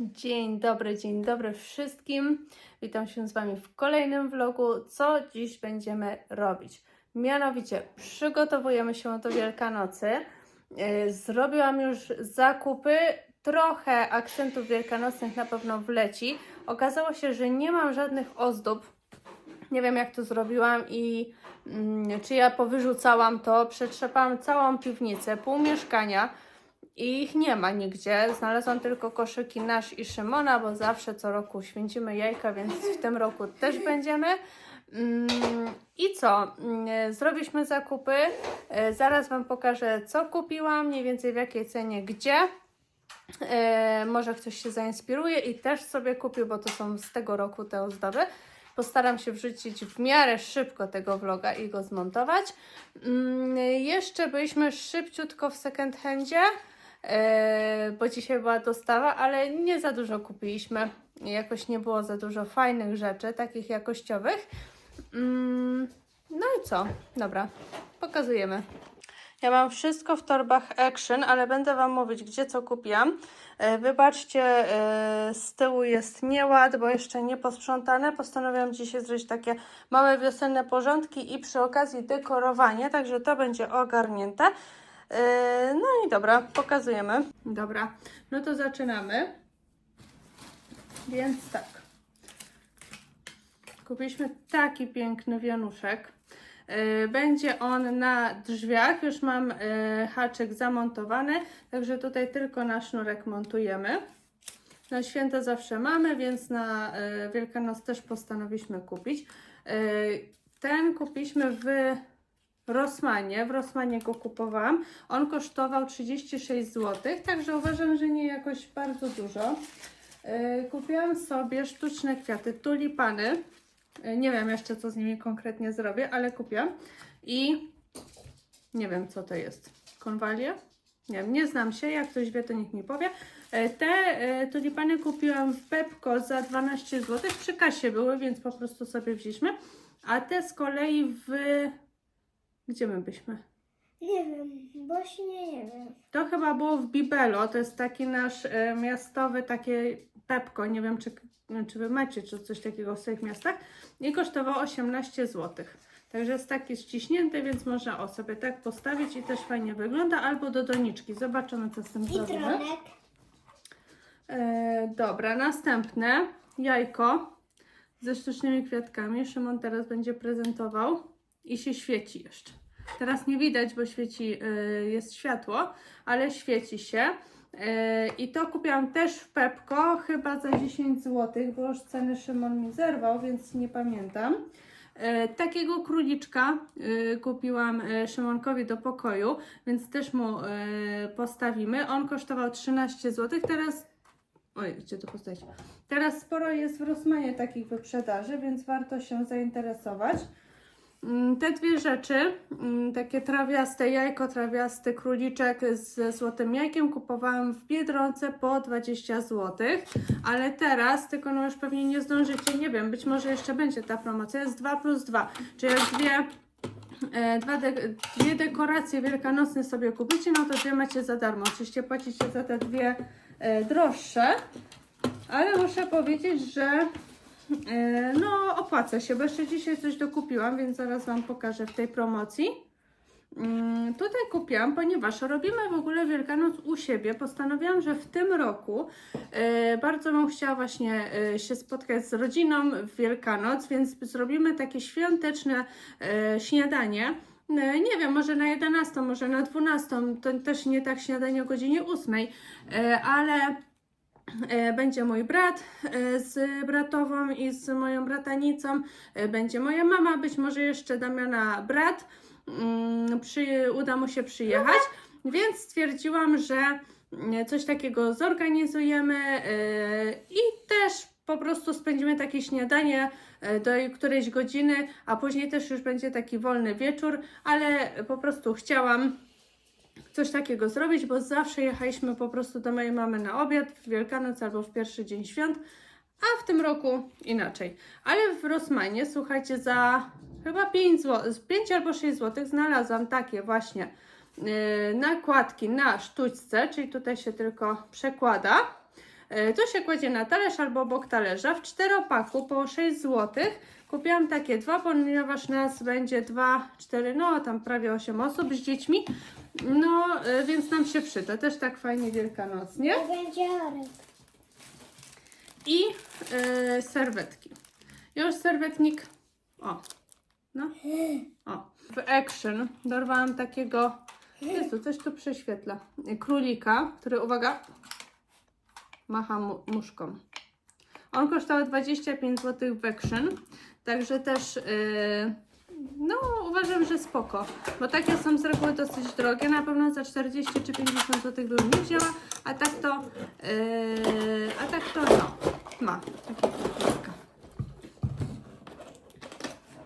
Dzień dobry, dzień dobry wszystkim. Witam się z Wami w kolejnym vlogu. Co dziś będziemy robić? Mianowicie przygotowujemy się do Wielkanocy. Yy, Zrobiłam już zakupy. Trochę akcentów wielkanocnych na pewno wleci. Okazało się, że nie mam żadnych ozdób. Nie wiem jak to zrobiłam i mm, czy ja powyrzucałam to. Przetrzepałam całą piwnicę, pół mieszkania. I ich nie ma nigdzie. Znalazłam tylko koszyki nasz i Szymona, bo zawsze co roku święcimy jajka, więc w tym roku też będziemy. Mm, I co? Mm, Zrobiliśmy zakupy. E, Zaraz Wam pokażę, co kupiłam, mniej więcej w jakiej cenie, gdzie. E, może ktoś się zainspiruje i też sobie kupił, bo to są z tego roku te ozdoby. Postaram się wrzucić w miarę szybko tego vloga i go zmontować. Mm, jeszcze byliśmy szybciutko w second handzie, bo dzisiaj była dostawa, ale nie za dużo kupiliśmy. Jakoś nie było za dużo fajnych rzeczy, takich jakościowych. Mm, no i co? Dobra, pokazujemy. Ja mam wszystko w torbach Action, ale będę Wam mówić, gdzie co kupiłam. E, Wybaczcie, e, z tyłu jest nieład, bo jeszcze nie posprzątane. Postanowiłam dzisiaj zrobić takie małe wiosenne porządki i przy okazji dekorowanie, także to będzie ogarnięte. E, No i dobra, pokazujemy. Dobra, no to zaczynamy. Więc tak. Kupiliśmy taki piękny wianuszek. Yy, Będzie on na drzwiach, już mam yy, haczyk zamontowany, także tutaj tylko na sznurek montujemy. Na święta zawsze mamy, więc na yy, Wielkanoc też postanowiliśmy kupić. Yy, Ten kupiliśmy w Rosmanie, w Rosmanie go kupowałam. On kosztował 36 zł, także uważam, że nie jakoś bardzo dużo. Yy, Kupiłam sobie sztuczne kwiaty, tulipany. Yy, Nie wiem jeszcze, co z nimi konkretnie zrobię, ale kupiłam. I nie wiem, co to jest. Konwalia? Nie wiem, nie znam się. Jak ktoś wie, to niech mi powie. Yy, Te tulipany kupiłam w Pepko za 12 zł. Przy kasie były, więc po prostu sobie wzięliśmy. A te z kolei w... Gdzie my byśmy? Nie wiem, właśnie nie wiem. To chyba było w Bibelo, to jest taki nasz e, miastowy, takie Pepko, nie wiem czy, czy wy macie czy coś takiego w swoich miastach i kosztowało 18 zł. Także jest taki ściśnięty, więc można o sobie tak postawić i też fajnie wygląda, albo do doniczki. Zobaczymy co z tym zrobimy. E, dobra, następne jajko ze sztucznymi kwiatkami. Szymon teraz będzie prezentował i się świeci jeszcze. Teraz nie widać, bo świeci, e, jest światło, ale świeci się. E, I to kupiłam też w Pepko, chyba za 10 zł, bo już ceny Szymon mi zerwał, więc nie pamiętam. E, Takiego króliczka kupiłam Szymonkowi do pokoju, więc też mu postawimy. On kosztował 13 zł. Teraz Oj, gdzie to postawić? Teraz sporo jest w Rosmanie takich wyprzedaży, więc warto się zainteresować. Mm, Te dwie rzeczy, mm, takie trawiaste jajko, trawiasty króliczek ze złotym jajkiem kupowałam w Biedronce po 20 zł, ale teraz, tylko no już pewnie nie zdążycie, nie wiem, być może jeszcze będzie ta promocja, jest 2 plus 2, czyli jak dwie e, dwa de dwie dekoracje wielkanocne sobie kupicie, no to dwie macie za darmo. Oczywiście płacicie za te dwie e, droższe, ale muszę powiedzieć, że no opłaca się, bo jeszcze dzisiaj coś dokupiłam, więc zaraz Wam pokażę w tej promocji. Mm, Tutaj kupiłam, ponieważ robimy w ogóle Wielkanoc u siebie. Postanowiłam, że w tym roku e, bardzo bym chciała właśnie e, się spotkać z rodziną w Wielkanoc, więc zrobimy takie świąteczne e, śniadanie. E, Nie wiem, może na 11, może na 12, to też nie tak śniadanie o godzinie 8, e, ale e, będzie mój brat e, z bratową i z moją bratanicą, e, będzie moja mama, być może jeszcze Damiana brat, mm, przy, uda mu się przyjechać, więc stwierdziłam, że mm, coś takiego zorganizujemy e, i też po prostu spędzimy takie śniadanie e, do którejś godziny, a później też już będzie taki wolny wieczór, ale po prostu chciałam coś takiego zrobić, bo zawsze jechaliśmy po prostu do mojej mamy na obiad w Wielkanoc albo w pierwszy dzień świąt, a w tym roku inaczej. Ale w Rosmanie, słuchajcie, za chyba 5, zł, 5 albo 6 zł znalazłam takie właśnie yy, nakładki na sztućce, czyli tutaj się tylko przekłada. E, To się kładzie na talerz albo obok talerza. W czteropaku po 6 zł. Kupiłam takie dwa, ponieważ nas będzie 2, 4, no tam prawie 8 osób z dziećmi. No, e, więc nam się przyda. Też tak fajnie wielkanocnie. To będzie orek. I e, serwetki. Już serwetnik. O. No. O. W Action dorwałam takiego. Jezu, coś tu prześwietla. Królika, który, uwaga, macha mu, muszką. On kosztował 25 zł w Action. Także też. e, no, uważam, że spoko, bo takie są z reguły dosyć drogie, na pewno za 40 czy 50 zł bym nie wzięła, a tak to, yy, a tak to no, ma królika.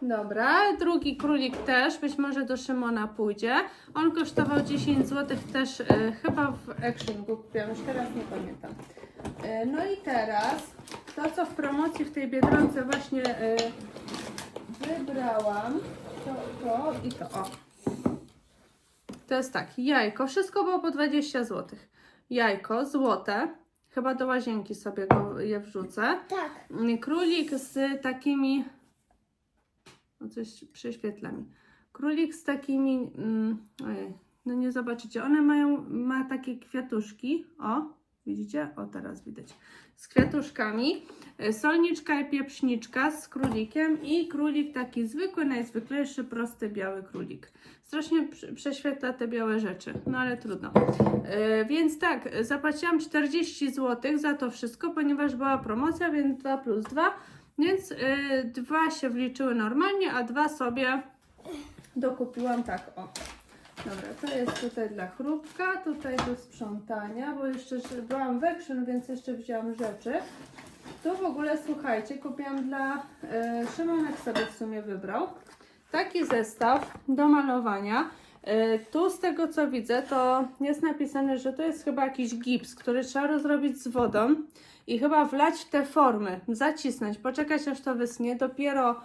Dobra, drugi królik też, być może do Szymona pójdzie. On kosztował 10 zł też e, chyba w Action kupiłam, już teraz nie pamiętam. E, no i teraz to, co w promocji w tej Biedronce właśnie e, wybrałam, to, to i to, o. To jest tak, jajko, wszystko było po 20 zł. Jajko złote, chyba do łazienki sobie go je wrzucę. Tak. Królik z takimi. O coś prześwietla mi. Królik z takimi. Mm, ojej, no nie zobaczycie. One mają ma takie kwiatuszki. O, widzicie? O, teraz widać. Z kwiatuszkami. E, Solniczka i pieprzniczka z królikiem i królik taki zwykły, najzwyklejszy, prosty, biały królik. Strasznie prze- prześwietla te białe rzeczy, no ale trudno. E, więc tak, zapłaciłam 40 zł za to wszystko, ponieważ była promocja, więc 2 plus 2, więc e, dwa się wliczyły normalnie, a dwa sobie dokupiłam tak, o. Dobra, to jest tutaj dla chrupka, tutaj do sprzątania, bo jeszcze byłam w Action, więc jeszcze wzięłam rzeczy. Tu w ogóle, słuchajcie, kupiłam dla e, Szymonek sobie w sumie wybrał taki zestaw do malowania. E, Tu z tego co widzę, to jest napisane, że to jest chyba jakiś gips, który trzeba rozrobić z wodą i chyba wlać w te formy, zacisnąć, poczekać aż to wyschnie, dopiero,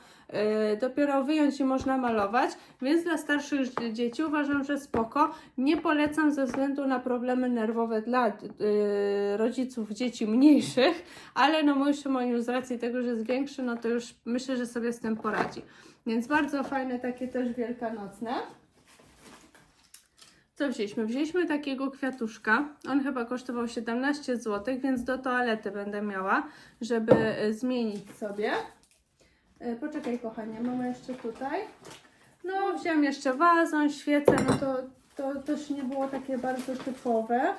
dopiero wyjąć i można malować. Więc dla starszych dzieci uważam, że spoko. Nie polecam ze względu na problemy nerwowe dla e, rodziców dzieci mniejszych, ale no mój Szymon już z racji tego, że jest większy, no to już myślę, że sobie z tym poradzi. Więc bardzo fajne, takie też wielkanocne. Co wzięliśmy? Wzięliśmy takiego kwiatuszka. On chyba kosztował 17 zł, więc do toalety będę miała, żeby e, zmienić sobie. E, Poczekaj, kochanie, mamy jeszcze tutaj. No, wziąłem jeszcze wazon, świecę, no to, to też nie było takie bardzo typowe.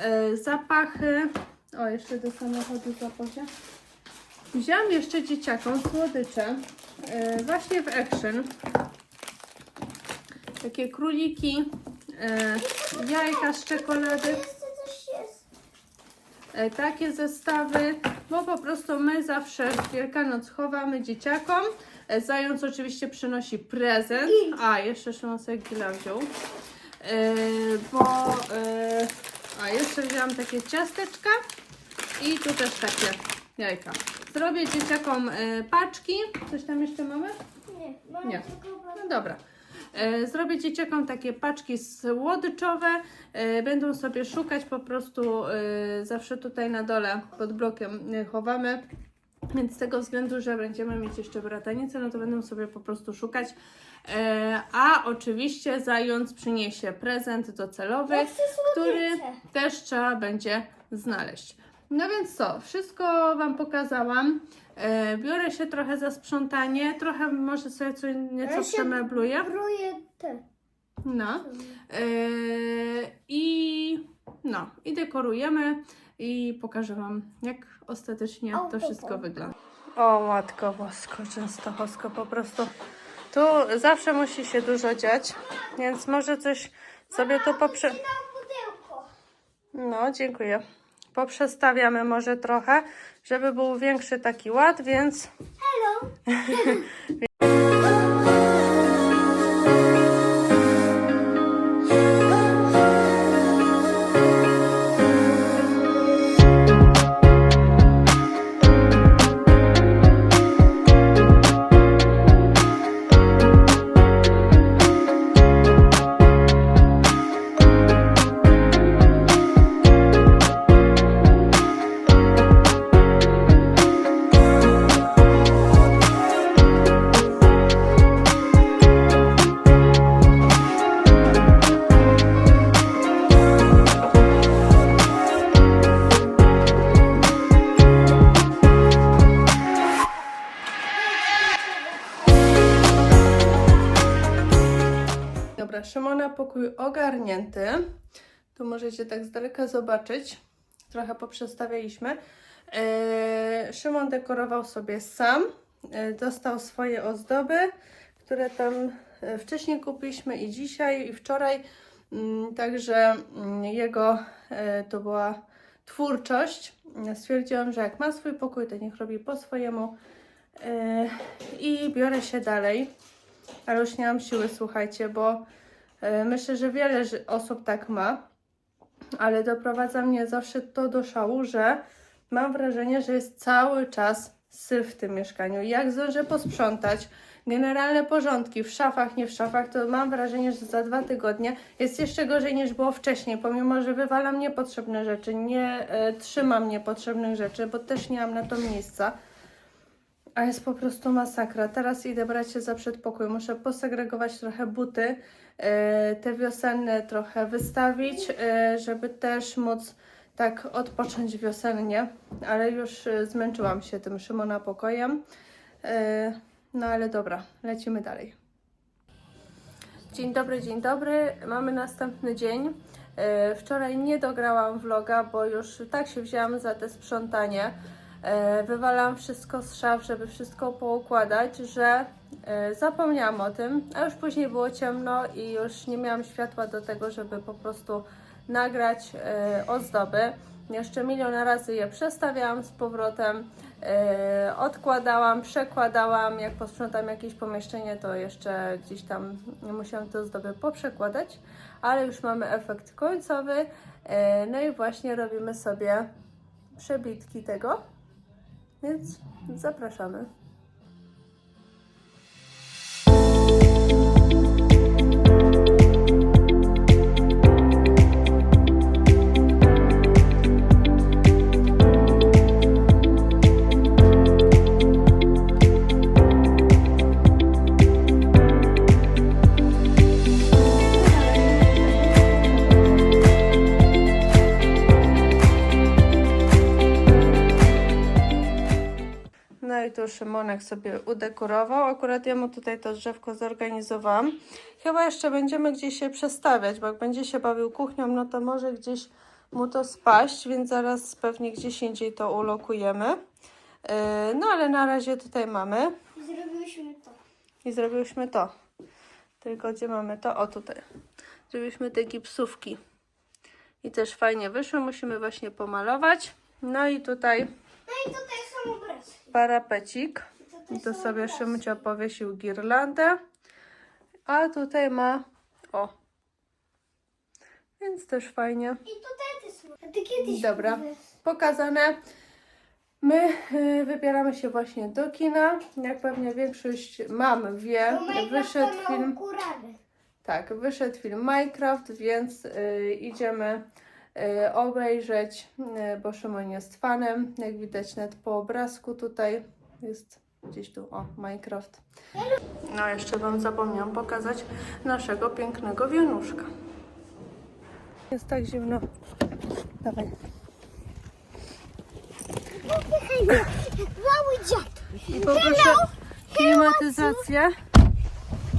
E, Zapachy. O, jeszcze do samochodu zapachie. Wziąłam jeszcze dzieciakom słodycze. e, Właśnie w Action. Takie króliki, jajka z czekolady, takie zestawy, bo po prostu my zawsze w Wielkanoc chowamy dzieciakom. E, Zając oczywiście przynosi prezent. A, jeszcze Szymon sobie gila wziął. E, bo, e, a, jeszcze wziąłam takie ciasteczka i tu też takie jajka. Zrobię dzieciakom paczki. Coś tam jeszcze mamy? Nie, mam Nie. No dobra. E, Zrobię dzieciakom takie paczki słodyczowe. E, Będą sobie szukać po prostu e, zawsze tutaj na dole pod blokiem chowamy. Więc z tego względu, że będziemy mieć jeszcze bratanicę, no to będą sobie po prostu szukać. A oczywiście zając przyniesie prezent docelowy, który też trzeba będzie znaleźć. No więc co, wszystko Wam pokazałam. E, biorę się trochę za sprzątanie, trochę może sobie co nieco Ja się przemebluję. Bruję te. No. E, I no, i dekorujemy i pokażę Wam, jak ostatecznie O, to to wszystko tak. wygląda. O matko bosko, częstochowsko po prostu. Tu zawsze musi się dużo dziać, więc może coś sobie tu poprze... Pudełko. No, dziękuję. Poprzestawiamy może trochę, żeby był większy taki ład, więc Hello. pokój ogarnięty. Tu możecie tak z daleka zobaczyć. Trochę poprzestawialiśmy. E, Szymon dekorował sobie sam. E, Dostał swoje ozdoby, które tam e, wcześniej kupiliśmy i dzisiaj, i wczoraj. Mm, Także mm, jego e, to była twórczość. Stwierdziłam, że jak ma swój pokój, to niech robi po swojemu. E, I biorę się dalej. Ale już nie mam siły, słuchajcie, bo myślę, że wiele osób tak ma. Ale doprowadza mnie zawsze to do szału, że mam wrażenie, że jest cały czas syf w tym mieszkaniu. Jak zdążę posprzątać, generalne porządki w szafach, nie w szafach, to mam wrażenie, że za dwa tygodnie jest jeszcze gorzej niż było wcześniej, pomimo, że wywalam niepotrzebne rzeczy, nie e, trzymam niepotrzebnych rzeczy, bo też nie mam na to miejsca. A jest po prostu masakra. Teraz idę brać się za przedpokój. Muszę posegregować trochę buty, e, te wiosenne trochę wystawić, e, żeby też móc tak odpocząć wiosennie. Ale już e, zmęczyłam się tym Szymona pokojem. No ale dobra, lecimy dalej. Dzień dobry, dzień dobry. Mamy następny dzień. Wczoraj nie dograłam vloga, bo już tak się wzięłam za te sprzątanie. E, Wywalam wszystko z szaf, żeby wszystko poukładać, że e, zapomniałam o tym, a już później było ciemno i już nie miałam światła do tego, żeby po prostu nagrać e, ozdoby. Jeszcze milion razy je przestawiałam z powrotem, odkładałam, przekładałam. Jak posprzątam jakieś pomieszczenie, to jeszcze gdzieś tam musiałam te ozdoby poprzekładać, ale już mamy efekt końcowy. No i właśnie robimy sobie przebitki tego, więc zapraszamy. Tu Szymonek sobie udekorował. Akurat ja mu tutaj to drzewko zorganizowałam. Chyba jeszcze będziemy gdzieś się przestawiać, bo jak będzie się bawił kuchnią, no to może gdzieś mu to spaść, więc zaraz pewnie gdzieś indziej to ulokujemy. Yy, No ale na razie tutaj mamy Zrobiliśmy to. i zrobiłyśmy to. Tylko gdzie mamy to? O tutaj. Zrobiliśmy te gipsówki. I też fajnie wyszły. Musimy właśnie pomalować. No i tutaj No i tutaj są obrazki. Parapecik. I to są sobie. Szymcia powiesił girlandę. A tutaj ma... O. Więc też fajnie. I tutaj też są. A ty kiedyś Dobra. Pokazane. My y, wybieramy się właśnie do kina. Jak pewnie większość mam wie, wyszedł ma film... Tak, wyszedł film Minecraft, więc y, idziemy obejrzeć, y, bo Szymon jest fanem. Jak widać nawet po obrazku tutaj jest gdzieś tu, o, Minecraft. No, jeszcze Wam zapomniałam pokazać naszego pięknego wianuszka. Jest tak zimno. Dawaj. I poproszę klimatyzację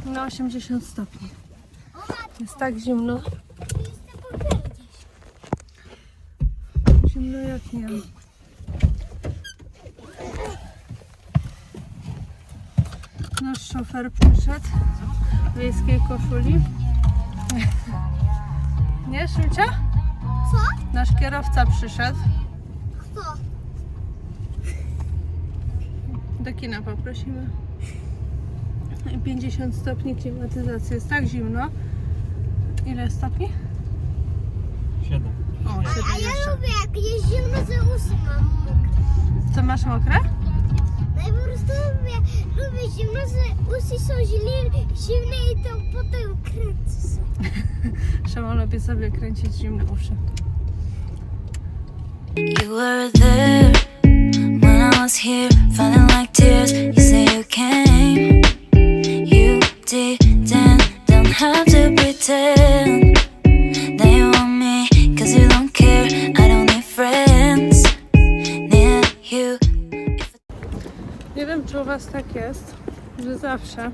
na 80 stopni. Jest tak zimno. Jestem powiedzieć. Wiem. Nasz szofer przyszedł w wiejskiej koszuli. Nie, Szymcia? Co? Nasz kierowca przyszedł. Kto? Do kina poprosimy. I 50 stopni klimatyzacji. Jest tak zimno. Ile stopni? Siedem. O, 7 A ja jeszcze. lubię jak jest zimno, że usy mam mokre. Co masz mokre? No i po prostu lubię, lubię zimno, że usy są źli, zimne i to potem kręcę sobie. Szymon lubi sobie kręcić zimne uszy. You were there when I was here, feeling like tears. You say you came, you didn't, don't have to pretend Was tak jest, że zawsze,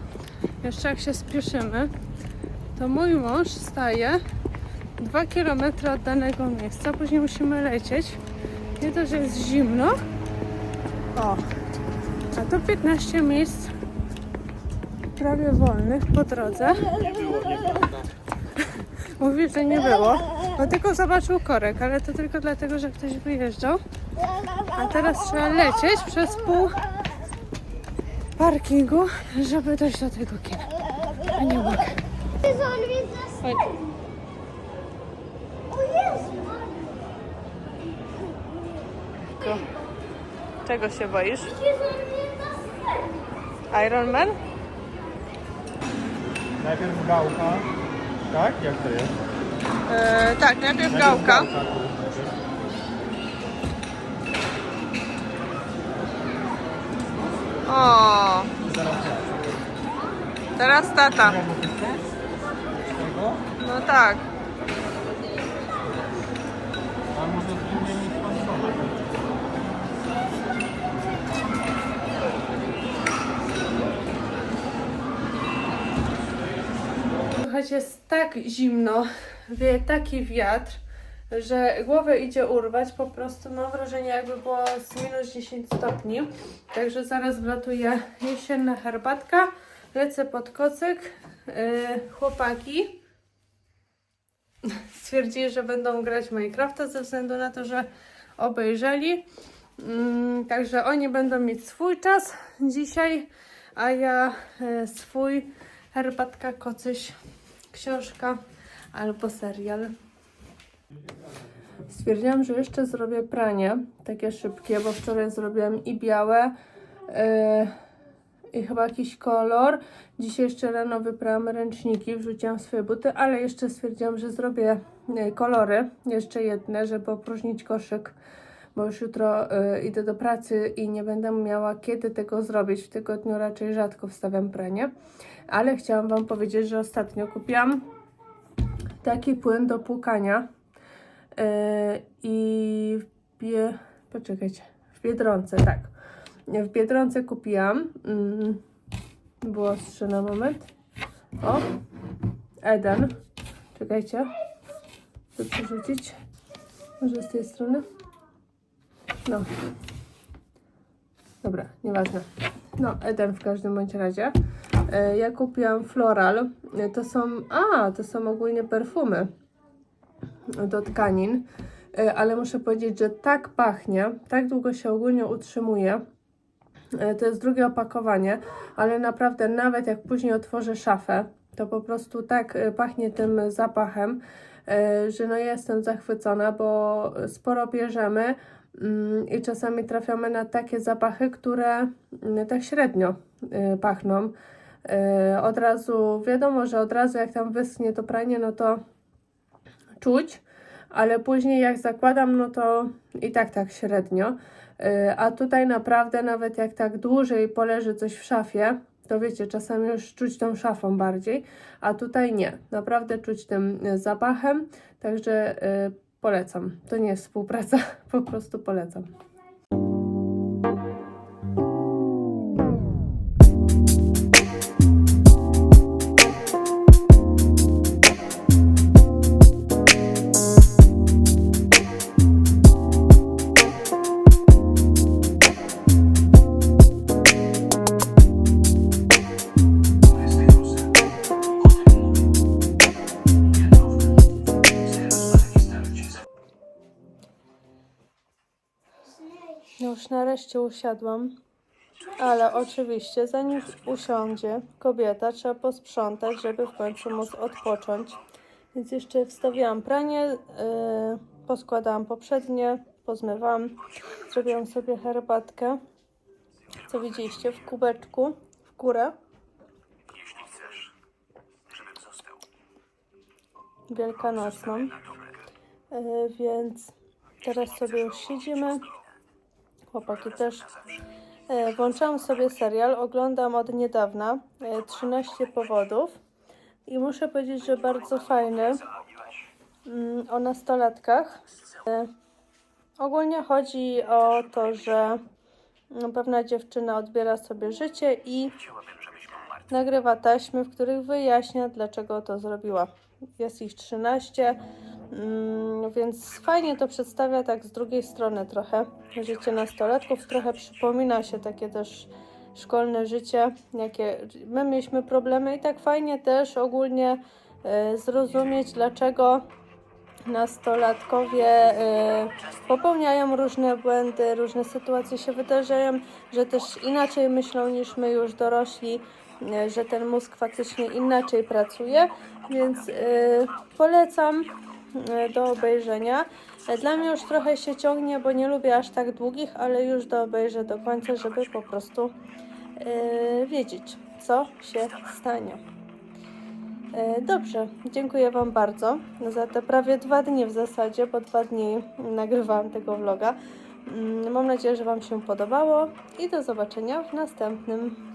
jeszcze jak się spieszymy, to mój mąż staje 2 km od danego miejsca, później musimy lecieć. Nie to, że jest zimno. O, a to 15 miejsc prawie wolnych po drodze. Mówi, że nie było, bo tylko zobaczył korek, ale to tylko dlatego, że ktoś wyjeżdżał. A teraz trzeba lecieć przez pół parkingu, żeby dojść do tego kina. A nie mogę. Jezu, on mnie zas... Oj. O Jezu! Czego się boisz? Iron Man? Najpierw gałka. Tak? Jak to jest? E, tak, najpierw gałka. O, teraz tata. No tak. Słuchajcie, jest tak zimno, wieje taki wiatr, że głowę idzie urwać. Po prostu mam wrażenie, jakby było z minus 10 stopni. Także zaraz wlatuje jesienna herbatka. Lecę pod kocyk. Yy, chłopaki stwierdzili, że będą grać Minecrafta ze względu na to, że obejrzeli. Mm, także oni będą mieć swój czas dzisiaj, a ja e, swój herbatka, kocyś, książka albo serial. Stwierdziłam, że jeszcze zrobię pranie, takie szybkie, bo wczoraj zrobiłam i białe, e, i chyba jakiś kolor. Dzisiaj jeszcze rano wyprałam ręczniki, wrzuciłam swoje buty, ale jeszcze stwierdziłam, że zrobię e, kolory, jeszcze jedne, żeby opróżnić koszyk, bo już jutro e, idę do pracy i nie będę miała kiedy tego zrobić. W tygodniu raczej rzadko wstawiam pranie, ale chciałam Wam powiedzieć, że ostatnio kupiłam taki płyn do płukania i w bie... poczekajcie, w Biedronce, tak. W Biedronce kupiłam. Mm, było ostrze na moment. O, Eden. Czekajcie. Chcę przerzucić. Może z tej strony. No. Dobra, nieważne. No, Eden w każdym bądź razie. E, Ja kupiłam floral. E, To są, a, to są ogólnie perfumy do tkanin. E, Ale muszę powiedzieć, że tak pachnie, tak długo się ogólnie utrzymuje. E, To jest drugie opakowanie, ale naprawdę nawet jak później otworzę szafę, to po prostu tak e, pachnie tym zapachem, że no jestem zachwycona, bo sporo bierzemy mm, i czasami trafiamy na takie zapachy, które mm, tak średnio pachną. Od razu, wiadomo, że od razu jak tam wyschnie to pranie, no to czuć, ale później jak zakładam, no to i tak tak średnio. Yy, A tutaj naprawdę nawet jak tak dłużej poleży coś w szafie, to wiecie, czasami już czuć tą szafą bardziej, a tutaj nie. Naprawdę czuć tym y, zapachem, także yy, polecam. To nie jest współpraca, po prostu polecam. Już nareszcie usiadłam, ale oczywiście zanim usiądzie kobieta, trzeba posprzątać, żeby w końcu móc odpocząć. Więc jeszcze wstawiłam pranie, yy, poskładałam poprzednie, pozmywałam, zrobiłam sobie herbatkę, co widzieliście w kubeczku w górę. Wielkanocną. Yy, więc teraz sobie już siedzimy. Chłopaki też. E, Włączałam sobie serial, oglądam od niedawna, e, 13 powodów i muszę powiedzieć, że bardzo fajny mm, o nastolatkach. E, Ogólnie chodzi o to, że no, pewna dziewczyna odbiera sobie życie i nagrywa taśmy, w których wyjaśnia, dlaczego to zrobiła. Jest ich 13, mm, więc fajnie to przedstawia tak z drugiej strony trochę. Życie nastolatków trochę przypomina się takie też szkolne życie, jakie my mieliśmy problemy. I tak fajnie też ogólnie e, zrozumieć, dlaczego nastolatkowie e, popełniają różne błędy, różne sytuacje się wydarzają, że też inaczej myślą niż my już dorośli, e, że ten mózg faktycznie inaczej pracuje, więc polecam do obejrzenia. E, Dla mnie już trochę się ciągnie, bo nie lubię aż tak długich, ale już do obejrzę do końca, żeby po prostu e, wiedzieć, co się stanie. E, Dobrze, dziękuję Wam bardzo za te prawie dwa dni w zasadzie, bo dwa dni nagrywałam tego vloga. Mm, Mam nadzieję, że Wam się podobało i do zobaczenia w następnym.